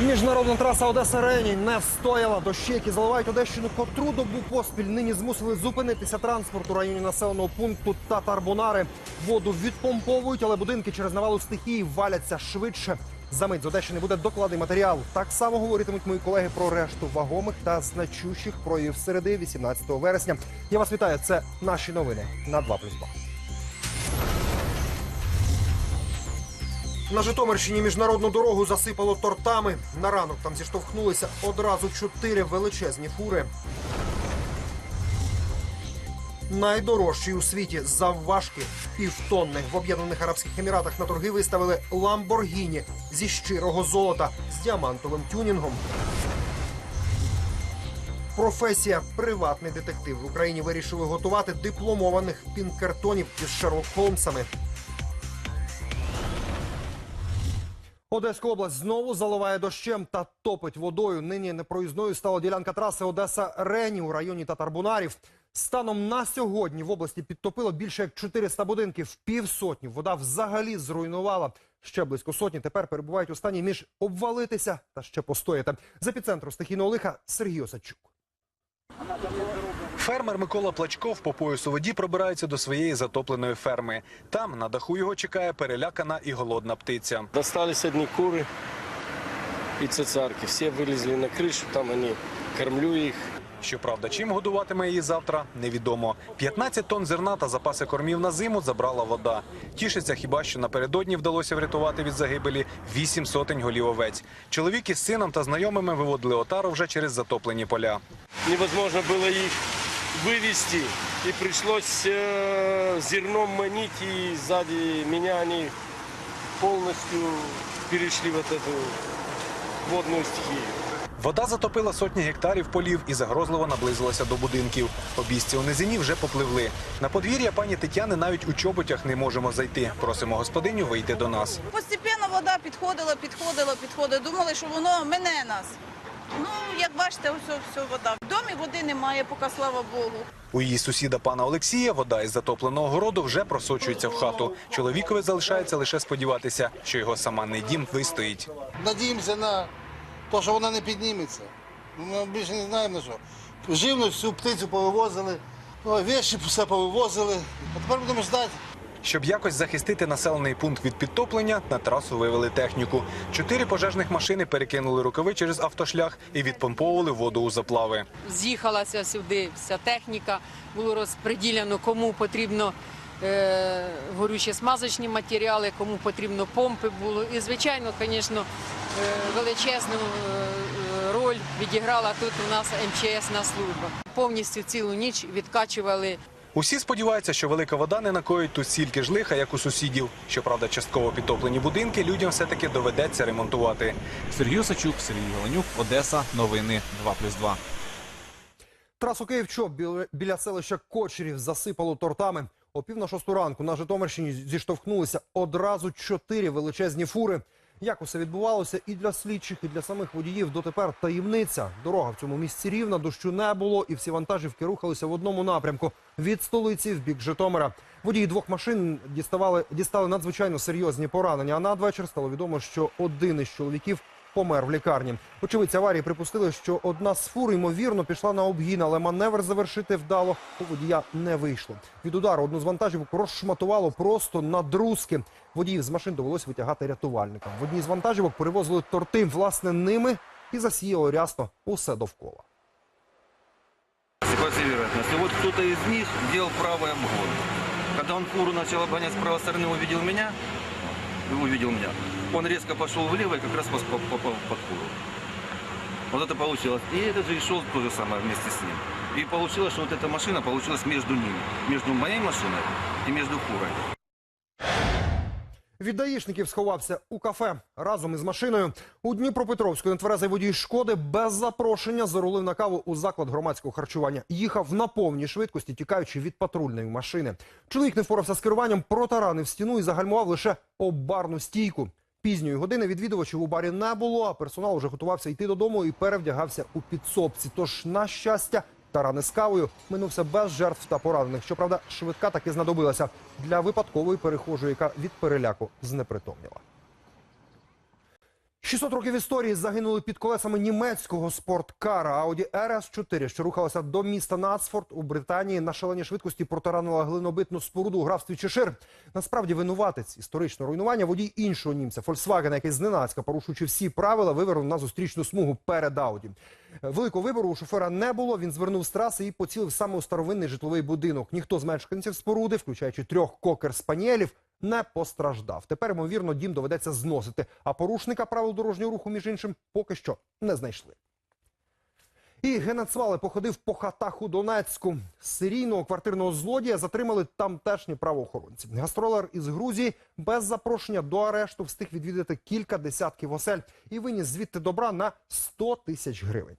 Міжнародна траса Одеса Рені не встояла. Дощі, які заливають Одещину котру добу поспіль. Нині змусили зупинитися транспорт у районі населеного пункту Татарбунари. Воду відпомповують, але будинки через навалу стихії валяться швидше. За мить з Одещини буде докладний матеріал. Так само говоритимуть мої колеги про решту вагомих та значущих проявів середи 18 вересня. Я вас вітаю. Це наші новини на 2+,2. На Житомирщині міжнародну дорогу засипало тортами. На ранок там зіштовхнулися одразу чотири величезні фури. Найдорожчий у світі завважки півтонни. В Об'єднаних Арабських Еміратах на торги виставили Ламборгіні зі щирого золота з діамантовим тюнінгом. Професія приватний детектив в Україні вирішили готувати дипломованих пінкертонів із Шерлок Холмсами. Одеська область знову заливає дощем та топить водою. Нині непроїзною стала ділянка траси Одеса Рені у районі Татарбунарів. Станом на сьогодні в області підтопило більше як 400 будинків, півсотні. Вода взагалі зруйнувала. Ще близько сотні тепер перебувають у стані між обвалитися та ще постояти. З епіцентру стихійного лиха Сергій Осадчук. Фермер Микола Плачков по поясу воді пробирається до своєї затопленої ферми. Там на даху його чекає перелякана і голодна птиця. Достались одни куры и цицарки. Все вылезли на крышу, там они, кормлю их. Щоправда, чим годуватиме її завтра, невідомо. 15 тонн зерна та запаси кормів на зиму забрала вода. Тішиться хіба що напередодні вдалося врятувати від загибелі вісім сотень голів овець. Чоловік із сином та знайомими виводили отару вже через затоплені поля. Невозможно было их вывести. И пришлось э, зерном манить, и сзади меня они полностью перешли вот эту водную стихию. Вода затопила сотні гектарів полів і загрозливо наблизилася до будинків. Обійсті у низині вже попливли. На подвір'я пані Тетяни навіть у чоботях не можемо зайти. Просимо господиню вийти до нас. Постепенно вода підходила, підходила, підходила. Думали, що воно мине нас. Ну, як бачите, ось все вода. В домі води немає, поки слава Богу. У її сусіда пана Олексія вода із затопленого городу вже просочується в хату. Чоловікові залишається лише сподіватися, що його саманний дім вистоїть. Надіємося на те, що вона не підніметься. Ну, Ми більше не знаємо на що. Живну всю птицю повивозили, ну, вещі все повивозили. А тепер будемо ждати. Щоб якось захистити населений пункт від підтоплення, на трасу вивели техніку. Чотири пожежних машини перекинули рукави через автошлях і відпомповували воду у заплави. з'їхалася сюди вся техніка, було розподілено, кому потрібно е, горючі смазочні матеріали, кому потрібно помпи було. І, звичайно, звісно, е, величезну е, роль відіграла тут у нас МЧСна служба. Повністю цілу ніч відкачували Усі сподіваються, що велика вода не накоїть тут стільки ж лиха, як у сусідів. Щоправда, частково підтоплені будинки людям все-таки доведеться ремонтувати. Сергій Осачук, Сергій Галенюк, Одеса. Новини 2+,2. Трасу Київ-Чоп біля, біля селища Кочерів засипало тортами. О пів на шосту ранку на Житомирщині зіштовхнулися одразу чотири величезні фури. Як усе відбувалося і для слідчих, і для самих водіїв дотепер таємниця. Дорога в цьому місці рівна, дощу не було, і всі вантажівки рухалися в одному напрямку від столиці в бік Житомира. Водії двох машин діставали дістали надзвичайно серйозні поранення. А надвечір стало відомо, що один із чоловіків помер в лікарні. Очевидці аварії припустили, що одна з фур ймовірно пішла на обгін, але маневр завершити вдало у водія не вийшло. Від удару одну з вантажівок розшматувало просто на друзки. Водіїв з машин довелось витягати рятувальникам. В одній з вантажівок перевозили торти. Власне, ними і засіяло рясно усе довкола. Ситуация вероятности. Вот кто-то из них делал правый обгон. Когда он фуру начал обгонять с правой стороны, увидел меня, увидел меня. Он резко пошел влево и как раз пос- по- попал под фуру. Вот это получилось. И этот же и шел то же самое вместе с ним. И получилось, что вот эта машина получилась между ними. Между моей машиной и между фурой. Від даїшників сховався у кафе разом із машиною. У Дніпропетровську нетверезий водій шкоди без запрошення зарулив на каву у заклад громадського харчування. Їхав на повній швидкості, тікаючи від патрульної машини. Чоловік не впорався з керуванням, протаранив стіну і загальмував лише об барну стійку. Пізньої години відвідувачів у барі не було, а персонал вже готувався йти додому і перевдягався у підсобці. Тож, на щастя, тарани з кавою минувся без жертв та поранених. Щоправда, швидка таки знадобилася для випадкової перехожої, яка від переляку знепритомніла. 600 років історії загинули під колесами німецького спорткара Audi RS4, що рухалася до міста Нацфорд у Британії на шаленій швидкості протаранила глинобитну споруду у графстві Чешир. Насправді винуватець історичного руйнування водій іншого німця Volkswagen, який зненацька, порушуючи всі правила, вивернув на зустрічну смугу перед Audi. Великого вибору у шофера не було. Він звернув з траси і поцілив саме у старовинний житловий будинок. Ніхто з мешканців споруди, включаючи трьох кокер-спаніелів, не постраждав. Тепер, ймовірно, дім доведеться зносити. А порушника правил дорожнього руху, між іншим, поки що не знайшли. І Генецвали походив по хатах у Донецьку. Серійного квартирного злодія затримали тамтешні правоохоронці. Гастролер із Грузії без запрошення до арешту встиг відвідати кілька десятків осель і виніс звідти добра на 100 тисяч гривень.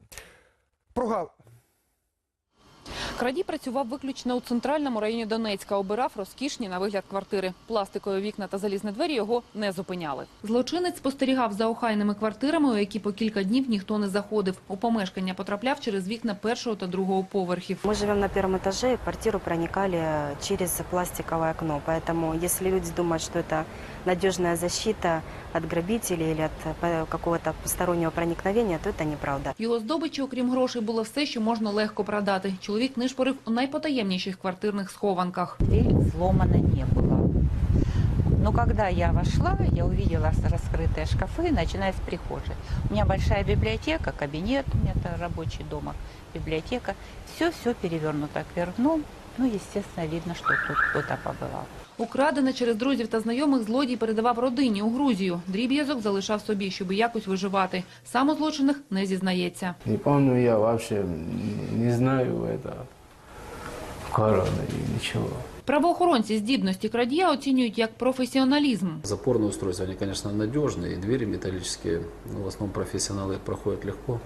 Прогав... Крадій працював виключно у центральному районі Донецька. Обирав розкішні на вигляд квартири. Пластикові вікна та залізні двері його не зупиняли. Злочинець спостерігав за охайними квартирами, у які по кілька днів ніхто не заходив. У помешкання потрапляв через вікна першого та другого поверхів. Мы живем на первом этаже, и в квартиру проникали через пластиковое окно. Поэтому, если люди думают, что это надежная защита от грабителей или от э, какого-то постороннего проникновения, то это неправда. Його здобичі, окрім грошей, було все, що можна легко продати. Чоловік нишпорив у найпотаємніших квартирних схованках. Дверь взломана не было. Но когда я вошла, я увидела раскрытые шкафы, начиная с прихожей. У меня большая библиотека, кабинет, у меня это рабочий дома, библиотека. Все-все перевернуто кверх дном. Ну, естественно, видно, что тут кто-то побывал. Украдене через друзів та знайомих злодій передавав родині у Грузію. Дріб'язок залишав собі, щоб якось виживати. Сам у злочинах не зізнається. Не помню я вообще, не знаю это, корона и ничего. Правоохоронці здібності крадія оцінюють як професіоналізм. Запорные устройства, они, конечно, надежные, и двери металлические, но в основном профессионалы их проходят легко,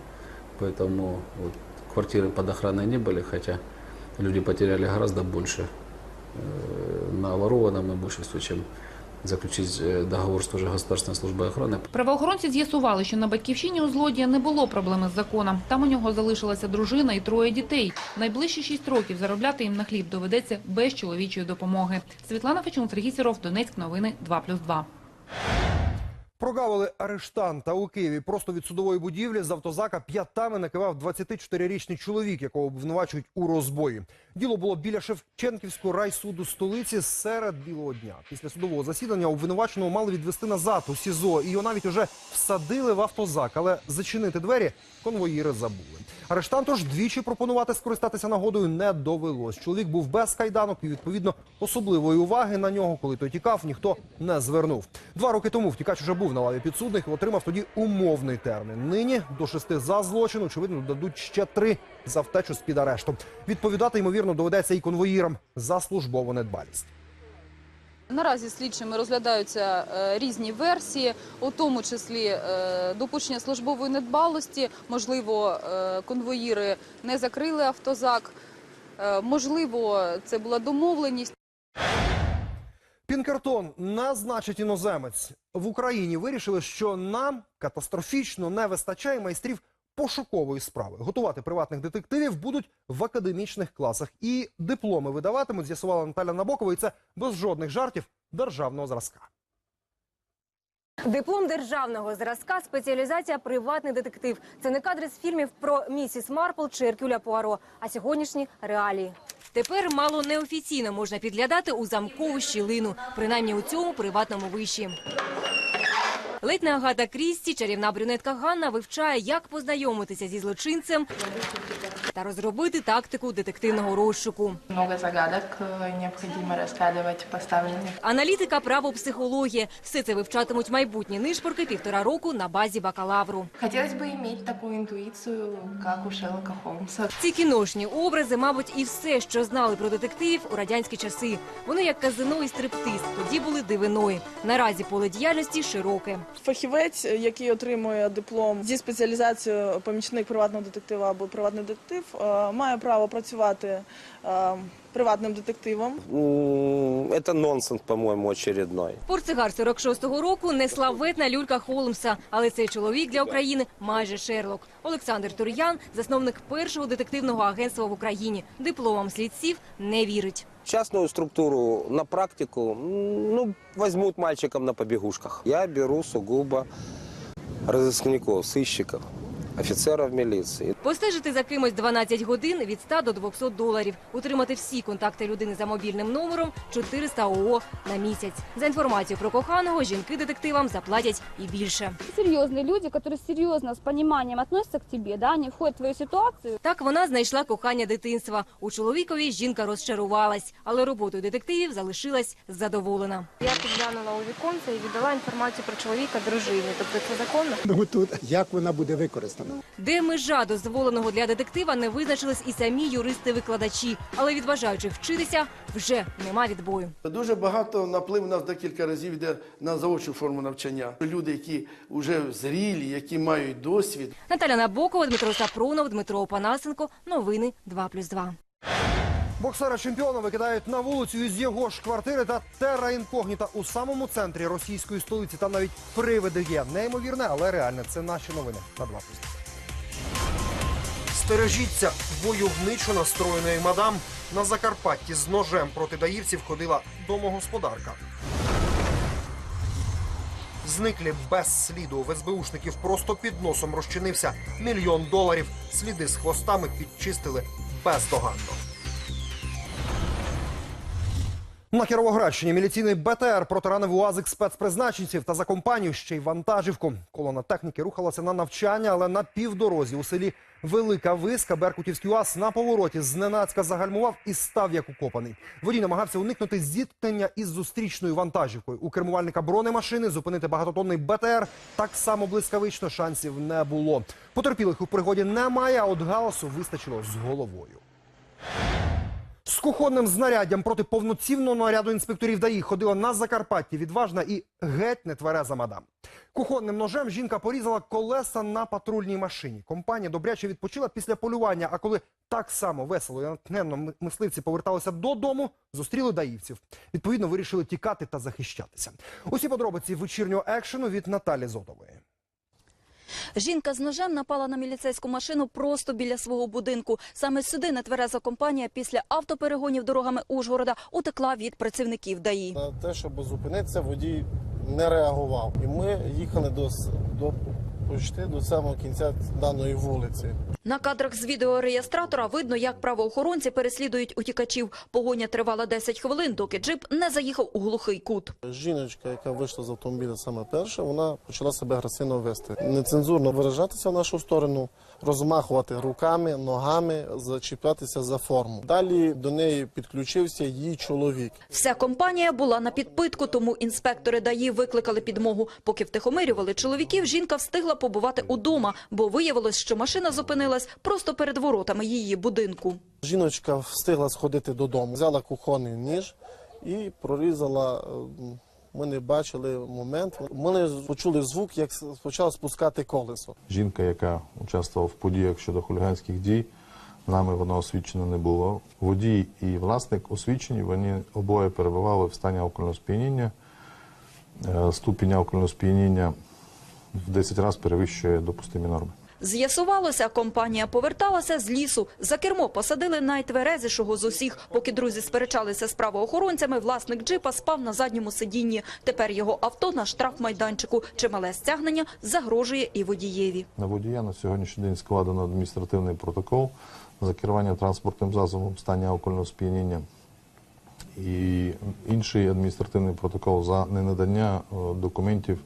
поэтому вот, квартиры под охраной не были, хотя люди потеряли гораздо больше э, на ворованном имуществе, чем заключить э, договор с той же Государственной службой охраны. Правоохоронці з'ясували, що на батьківщині у злодія не було проблеми з законом. Там у нього залишилася дружина і троє дітей. Найближчі шість років заробляти їм на хліб доведеться без чоловічої допомоги. Світлана Фечун, Сергій Сіров, Донецьк, новини 2+,2. Прогавили арештанта у Києві. Просто від судової будівлі з автозака п'ятами накивав 24-річний чоловік, якого обвинувачують у розбої. Діло було біля Шевченківського райсуду столиці серед білого дня. Після судового засідання обвинуваченого мали відвести назад у СІЗО. І його навіть уже всадили в автозак, але зачинити двері конвоїри забули. Арештанту ж двічі пропонувати скористатися нагодою не довелось. Чоловік був без кайданок і відповідно особливої уваги на нього, коли той тікав, ніхто не звернув. Два роки тому втікач уже був на лаві підсудних і отримав тоді умовний термін. Нині до шести за злочин, очевидно, дадуть ще три за втечу з під арешту. Відповідати ймовірно доведеться і конвоїрам за службову недбалість. Наразі слідчими розглядаються е, різні версії, у тому числі е, допущення службової недбалості. Можливо, е, конвоїри не закрили автозак. Можливо, це була домовленість. Пінкертон назначить іноземець в Україні. Вирішили, що нам катастрофічно не вистачає майстрів пошукової справи. Готувати приватних детективів будуть в академічних класах. І дипломи видаватимуть, з'ясувала Наталя Набокова, і це без жодних жартів державного зразка. Диплом державного зразка, спеціалізація приватний детектив. Це не кадри з фільмів про місіс Марпл чи Еркюля Пуаро, а сьогоднішні реалії. Тепер мало неофіційно можна підглядати у замкову щілину, принаймні у цьому приватному виші. Ледь не Агата Крісті, чарівна брюнетка Ганна вивчає, як познайомитися зі злочинцем та розробити тактику детективного розшуку. Много загадок э, необходимо разгадывать поставленных. Аналітика, право, психологія – все це вивчатимуть майбутні нишпорки півтора року на базі бакалавру. Хотелось бы иметь такую интуицию, как у Шерлока Холмса. Ці кіношні образи, мабуть, і все, що знали про детективів у радянські часи. Вони як казино і стриптиз, тоді були дивиною. Наразі поле діяльності широке. Фахівець, який отримує диплом зі спеціалізацією помічник приватного детектива або приватний детектив, е, має право працювати е, приватним детективом. Это нонсенс, по-моему, очередной. Портсигар 46-го року не славетна люлька Холмса, але цей чоловік для України майже Шерлок. Олександр Тур'ян – засновник першого детективного агентства в Україні. Дипломам слідців не вірить. Частную структуру на практику, ну, возьмут мальчиком на побегушках. Я беру сугубо розыскников, сыщиков, офицеров милиции. Постежити за кимось 12 годин від 100 до 200 доларів. Утримати всі контакти людини за мобільним номером 400 ООО на місяць. За інформацією про коханого, жінки детективам заплатять і більше. серьезные люди, которые серьезно, с пониманием относятся к тебе, да, они входят в твою ситуацию. Так вона знайшла кохання дитинства. У чоловікові жінка розчарувалась, але роботою детективів залишилась задоволена. Я підглянула у віконце і віддала інформацію про чоловіка дружині. Тобто це законно? Ну тут як вона буде використана? Де межа дозволеного для детектива не визначились і самі юристи-викладачі, але від бажаючих вчитися вже нема відбою. Дуже багато наплив нас декілька разів йде на заочну форму навчання. Люди, які вже зрілі, які мають досвід. Наталя Набокова, Дмитро Сапронов, Дмитро Опанасенко. Новини 2+,2. Боксера чемпіона викидають на вулицю із його ж квартири та терра інкогніта у самому центрі російської столиці. Там навіть привиди є. Неймовірне, але реальне. Це наші новини на два 2 Стережіться войовничо настроєної мадам. На Закарпатті з ножем проти даївців ходила домогосподарка. Зниклі без сліду. В СБУшників просто під носом розчинився мільйон доларів. Сліди з хвостами підчистили бездоганно. На Кіровоградщині міліційний БТР протаранив УАЗик спецпризначенців та за компанію ще й вантажівку. Колона техніки рухалася на навчання, але на півдорозі у селі Велика Виска Беркутівський УАЗ на повороті зненацька загальмував і став як укопаний. Водій намагався уникнути зіткнення із зустрічною вантажівкою. У кермувальника бронемашини зупинити багатотонний БТР так само блискавично шансів не було. Потерпілих у пригоді немає, а от галасу вистачило з головою. Кухонним знаряддям проти повноцінного наряду інспекторів ДАІ ходила на Закарпатті відважна і геть нетвереза мадам. Кухонним ножем жінка порізала колеса на патрульній машині. Компанія добряче відпочила після полювання. А коли так само весело і натхненно мисливці поверталися додому, зустріли даївців. Відповідно, вирішили тікати та захищатися. Усі подробиці вечірнього екшену від Наталі Зотової. Жінка з ножем напала на міліцейську машину просто біля свого будинку. Саме сюди нетвереза компанія після автоперегонів дорогами Ужгорода утекла від працівників ДАІ. На те, щоб зупинитися, водій не реагував. І ми їхали до, до почти до самого кінця даної вулиці. На кадрах з відеореєстратора видно, як правоохоронці переслідують утікачів. Погоня тривала 10 хвилин, доки джип не заїхав у глухий кут. Жіночка, яка вийшла з автомобіля саме перша, вона почала себе агресивно вести. Нецензурно виражатися в нашу сторону, розмахувати руками, ногами, зачіплятися за форму. Далі до неї підключився її чоловік. Вся компанія була на підпитку, тому інспектори ДАІ викликали підмогу. Поки втихомирювали чоловіків, жінка встигла побувати удома, бо виявилось, що машина зупинилась просто перед воротами її будинку. Жіночка встигла сходити додому, взяла кухонний ніж і прорізала. е, Ми не бачили момент. Ми не почули звук, як почала спускати колесо. Жінка, яка участвувала в подіях щодо хуліганських дій, нами воно освічено не було. Водій і власник освічені, вони обоє перебували в стані алкогольного сп'яніння. Е, Ступінь алкогольного сп'яніння в 10 разів перевищує допустимі норми. З'ясувалося, компанія поверталася з лісу. За кермо посадили найтверезішого з усіх. Поки друзі сперечалися з правоохоронцями, власник джипа спав на задньому сидінні. Тепер його авто на штрафмайданчику. Чимале стягнення загрожує і водієві. На водія на сьогоднішній день складено адміністративний протокол за керування транспортним засобом в стані алкогольного сп'яніння. І інший адміністративний протокол за ненадання е, документів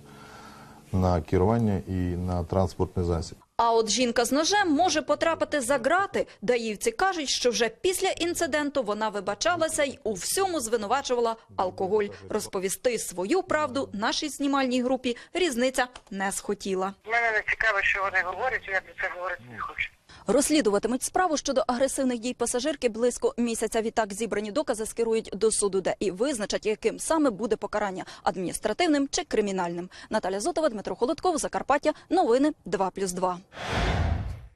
на керування і на транспортний засіб. А от жінка з ножем може потрапити за грати. Даївці кажуть, що вже після інциденту вона вибачалася й у всьому звинувачувала алкоголь. Розповісти свою правду нашій знімальній групі різниця не схотіла. Мене не цікаво, що вони говорять, я про це говорити не хочу. Розслідуватимуть справу щодо агресивних дій пасажирки близько місяця. Відтак зібрані докази скерують до суду, де і визначать, яким саме буде покарання – адміністративним чи кримінальним. Наталя Зотова, Дмитро Холодков, Закарпаття. Новини 2+,2.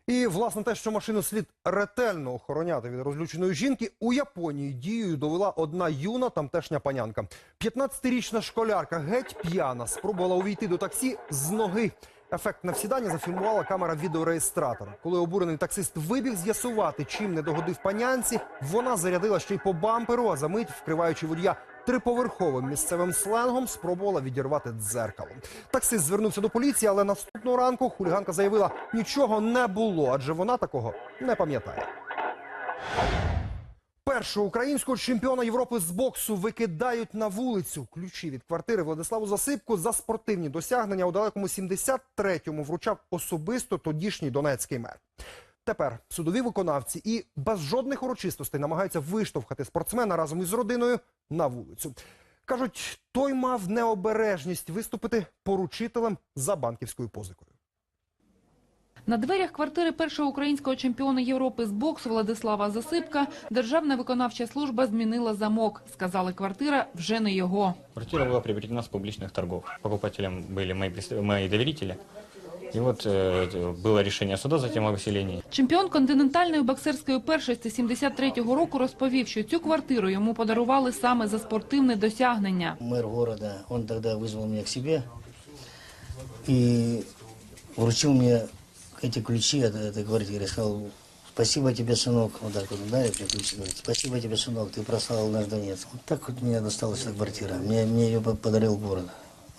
І власне те, що машину слід ретельно охороняти від розлюченої жінки, у Японії дією довела одна юна тамтешня панянка. 15-річна школярка геть п'яна спробувала увійти до таксі з ноги. Ефектне всідання зафільмувала камера відеореєстратора. Коли обурений таксист вибіг з'ясувати, чим не догодив панянці, вона зарядила ще й по бамперу, а за мить, вкриваючи водія триповерховим місцевим сленгом спробувала відірвати дзеркало. Таксист звернувся до поліції, але наступного ранку хуліганка заявила, нічого не було, адже вона такого не пам'ятає. Першого українського чемпіона Європи з боксу викидають на вулицю. Ключі від квартири Владиславу Засипку за спортивні досягнення у далекому 73-му вручав особисто тодішній донецький мер. Тепер судові виконавці і без жодних урочистостей намагаються виштовхати спортсмена разом із родиною на вулицю. Кажуть, той мав необережність виступити поручителем за банківською позикою. На дверях квартири першого українського чемпіона Європи з боксу Владислава Засипка Державна виконавча служба змінила замок. Сказали, квартира вже не його. Квартира была приобретена с публичных торгов. Покупателем были мои, представ- мои доверители. И вот э, было решение суда затем о выселении. Чемпіон континентальної боксерської першості 73-го року розповів, що цю квартиру йому подарували саме за спортивне досягнення. мэр города, он тогда вызвал меня к себе и вручил мне эти ключи от этой квартиры. Сказал, спасибо тебе, сынок. Вот так вот, да, я ключи говорит, спасибо тебе, сынок, ты прославил наш Донец. Вот так вот мне досталась эта квартира. Мне, мне ее по- подарил город.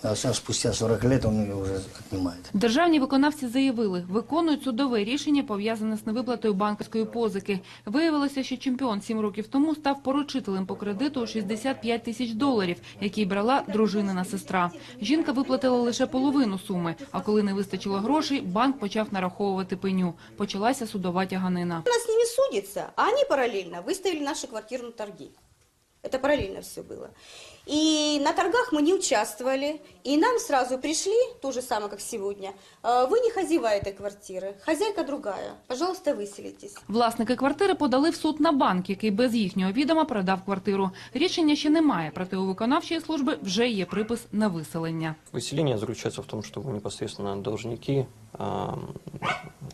А сейчас спустя 40 лет он ее уже отнимает. Державні виконавці заявили, виконують судове рішення, пов'язане з невиплатою банківської позики. Виявилося, що чемпіон сім років тому став поручителем по кредиту у 65 тисяч доларів, який брала дружинина сестра. Жінка виплатила лише половину суми, а коли не вистачило грошей, банк почав нараховувати пеню. Почалася судова тяганина. Она с ними судится, а они параллельно выставили нашу квартиру на торги. Это параллельно все было. И на торгах мы не участвовали, и нам сразу пришли, то же самое, как сегодня, «Э, вы не хозяева этой квартиры, хозяйка другая, пожалуйста, выселитесь. Власники квартири подали в суд на банк, який без їхнього відома продав квартиру. Рішення ще немає, проте у виконавчої служби вже є припис на виселення. Выселение заключается в том, что вы непосредственно должники, а,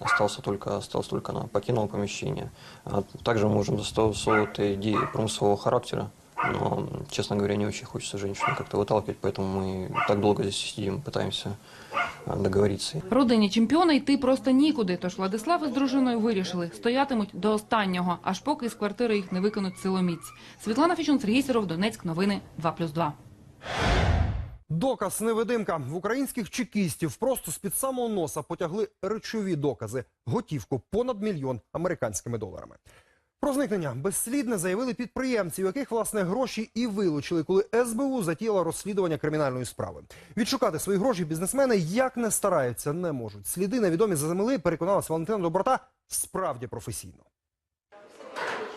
остался только, остался только на покинул помещение. А Также мы можем застосовывать идеи промыслового характера, но, честно говоря, не очень хочется женщину как-то выталкивать, поэтому мы так долго здесь сидим, пытаемся а, договориться. Родині чемпіона йти просто нікуди, тож Владислав із дружиною вирішили, стоятимуть до останнього, аж поки з квартири їх не викинуть силоміць. Світлана Фічун, Сергій Сіров, Донецьк, новини 2+,2. Доказ невидимка в українських чекістів просто з під самого носа потягли речові докази, готівку понад мільйон американськими доларами. Про зникнення безслідне заявили підприємці, у яких власне гроші і вилучили, коли СБУ затіяла розслідування кримінальної справи. Відшукати свої гроші бізнесмени як не стараються, не можуть. Сліди невідомі землі переконалась Валентина Доброта, справді професійно.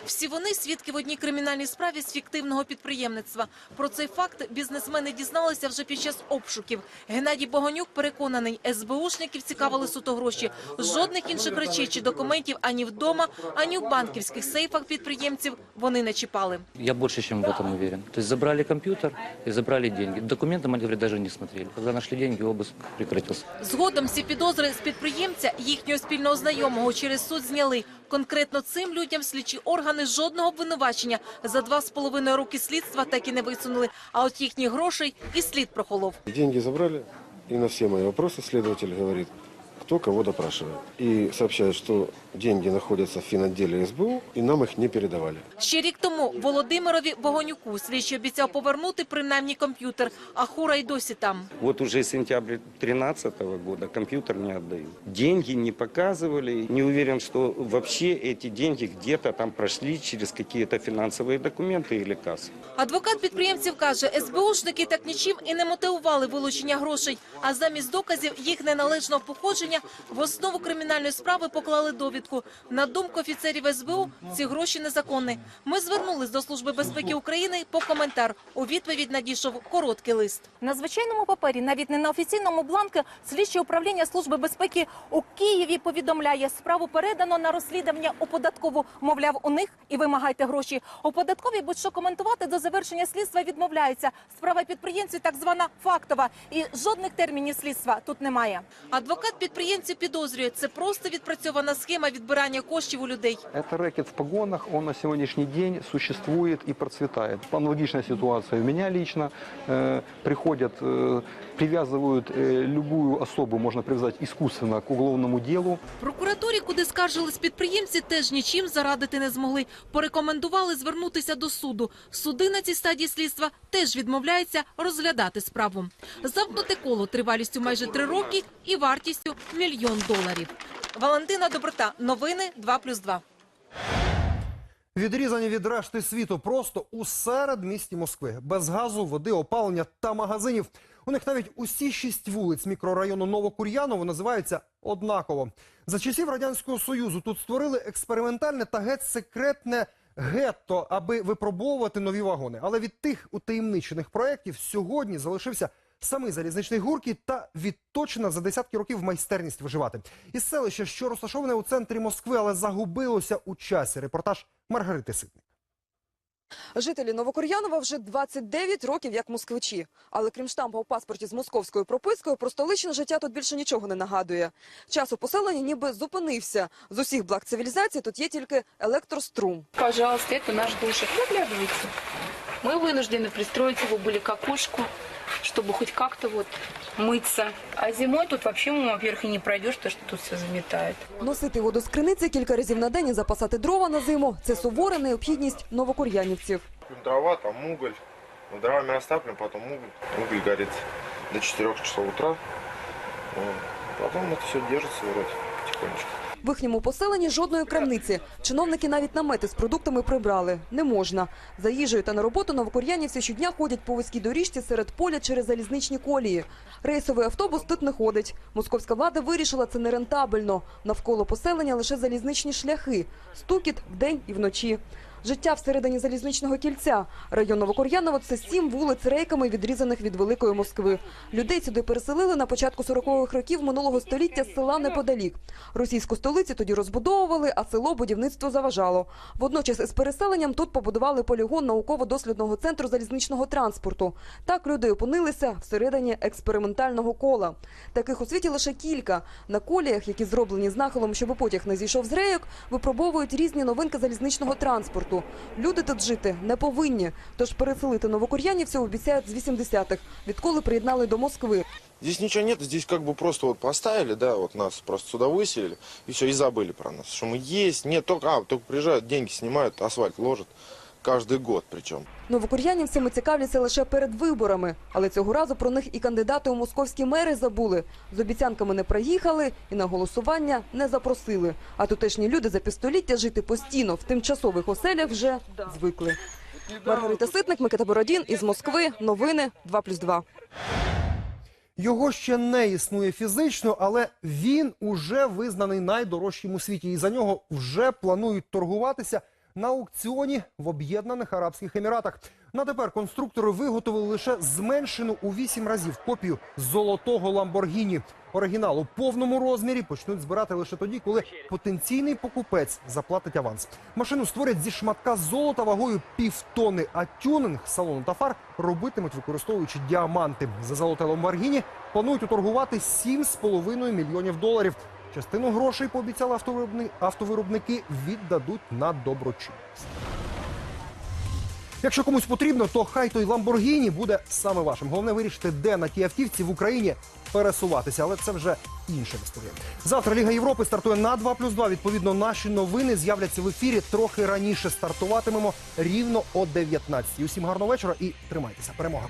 Всі вони свідки в одній кримінальній справі з фіктивного підприємництва. Про цей факт бізнесмени дізналися вже під час обшуків. Геннадій Богонюк переконаний, СБУшників цікавили суто гроші. Жодних інших речей чи документів ані вдома, ані в банківських сейфах підприємців вони не чіпали. Я больше чем в этом уверен. То есть забрали компьютер и забрали деньги. Документы, они говорят, даже не смотрели. Когда нашли деньги, обыск прекратился. Згодом всі підозри з підприємця, їхнього спільного знайомого, через суд зняли. Конкретно цим людям слідчі органи жодного обвинувачення за два з половиною роки слідства так і не висунули. А от їхніх грошей і слід прохолов. Деньги забрали, і на всі мої питання слідчий говорит, кто кого допрашивает. И сообщает, что деньги находятся в финотделе СБУ, и нам их не передавали. Ще рік тому Володимирові Богонюку слідчий обіцяв повернути принаймні комп'ютер, а Хура й досі там. Вот уже сентябрь 2013 года компьютер не отдают. Деньги не показывали. Не уверен, что вообще эти деньги где-то там прошли через какие-то финансовые документы или кассы. Адвокат підприємців каже, СБУшники так нічим і не мотивували вилучення грошей, а замість доказів їх неналежного походження в основу кримінальної справи поклали довідку. На думку офіцерів СБУ, ці гроші незаконні. Ми звернулись до Служби безпеки України по коментар. У відповідь надійшов короткий лист. На звичайному папері, навіть не на офіційному бланку, слідче управління Служби безпеки у Києві повідомляє, справу передано на розслідування у податкову. Мовляв, у них і вимагайте гроші. У податковій будь-що коментувати до завершення слідства відмовляються. Справа підприємців так звана фактова. І жодних термінів слідства тут немає. Адвокат підприємців підприємці підозрюють, це просто відпрацьована схема відбирання коштів у людей. Это рэкет в погонах, он на сегодняшний день существует и процветает. Аналогичная ситуация у меня лично. Э, приходят, э, привязывают э, любую особу, можно привязать искусственно к уголовному делу. Прокуратурі, куди скаржились підприємці, теж нічим зарадити не змогли. Порекомендували звернутися до суду. Суди на цій стадії слідства теж відмовляються розглядати справу. Замкнуте коло тривалістю майже три роки і вартістю мільйон доларів. Валентина Доброта. Новини 2+,2. Відрізані від решти світу просто у середмісті Москви. Без газу, води, опалення та магазинів. У них навіть усі шість вулиць мікрорайону Новокур'яново називаються однаково. За часів Радянського Союзу тут створили експериментальне та геть секретне гетто, аби випробовувати нові вагони. Але від тих утаємничених проєктів сьогодні залишився самий залізничний гуркіт та відточена за десятки років майстерність виживати. Із селища, що розташоване у центрі Москви, але загубилося у часі. Репортаж Маргарити Ситник. Жителі Новокор'янова вже 29 років як москвичі. Але крім штампа у паспорті з московською пропискою, про столичне життя тут більше нічого не нагадує. Час у поселенні ніби зупинився. З усіх благ цивілізації тут є тільки електрострум. Пожалуйста, это наш душик. Заглядывайте. Мы вынуждены пристроить его были к окошку, чтобы хоть как-то вот мыться. А зимой тут вообще, ну, во-первых, и не пройдешь, потому что тут все заметает. Носити воду з криниці кілька разів на день і запасати дрова на зиму – це сувора необхідність новокур'янівців. дрова, там уголь. Ну, дровами растаплен, потом уголь. Уголь горит до 4 часов утра. Вот. Потом это все держится вроде потихонечку. В їхньому поселенні жодної крамниці. Чиновники навіть намети з продуктами прибрали. Не можна. За їжею та на роботу новокор'янівці щодня ходять по вузькій доріжці серед поля через залізничні колії. Рейсовий автобус тут не ходить. Московська влада вирішила це нерентабельно. Навколо поселення лише залізничні шляхи. Стукіт вдень і вночі. Життя всередині залізничного кільця. Район Новокур'яново – це сім вулиць рейками, відрізаних від Великої Москви. Людей сюди переселили на початку 40-х років минулого століття з села неподалік. Російську столицю тоді розбудовували, а село будівництво заважало. Водночас із переселенням тут побудували полігон науково-дослідного центру залізничного транспорту. Так люди опинилися всередині експериментального кола. Таких у світі лише кілька. На коліях, які зроблені з нахилом, щоб потяг не зійшов з рейок, випробовують різні новинки залізничного транспорту Люди тут жити не повинні. Тож переселити новокур'янівців обіцяють з 80-х, відколи приєднали до Москви. Здесь ничего нет, здесь как бы просто вот поставили, да, вот нас просто сюда выселили, и все, и забыли про нас. Что мы есть, нет, только, а, только приезжают, деньги снимают, асфальт ложат. Каждый год причем. Новокур'янівцями цікавляться лише перед виборами. Але цього разу про них і кандидати у московські мери забули. З обіцянками не приїхали і на голосування не запросили. А тутешні люди за півстоліття жити постійно в тимчасових оселях вже звикли. Маргарита Ситник, Микита Бородін із Москви. Новини 2+,2. Його ще не існує фізично, але він уже визнаний найдорожчим у світі. І за нього вже планують торгуватися на аукціоні в Об'єднаних Арабських Еміратах. На тепер конструктори виготовили лише зменшену у вісім разів копію золотого Ламборгіні. Оригінал у повному розмірі почнуть збирати лише тоді, коли потенційний покупець заплатить аванс. Машину створять зі шматка золота вагою півтони, а тюнинг салону та фар робитимуть, використовуючи діаманти. За золоте Ламборгіні планують уторгувати 7,5 мільйонів доларів. Частину грошей пообіцяли автовиробни- автовиробники віддадуть на доброчинність. Якщо комусь потрібно, то хай той Ламборгіні буде саме вашим. Головне вирішити, де на тій автівці в Україні пересуватися, але це вже інша історія. Завтра Ліга Європи стартує на 2 плюс 2. Відповідно, наші новини з'являться в ефірі трохи раніше. Стартуватимемо рівно о 19. Усім гарного вечора і тримайтеся. Перемога.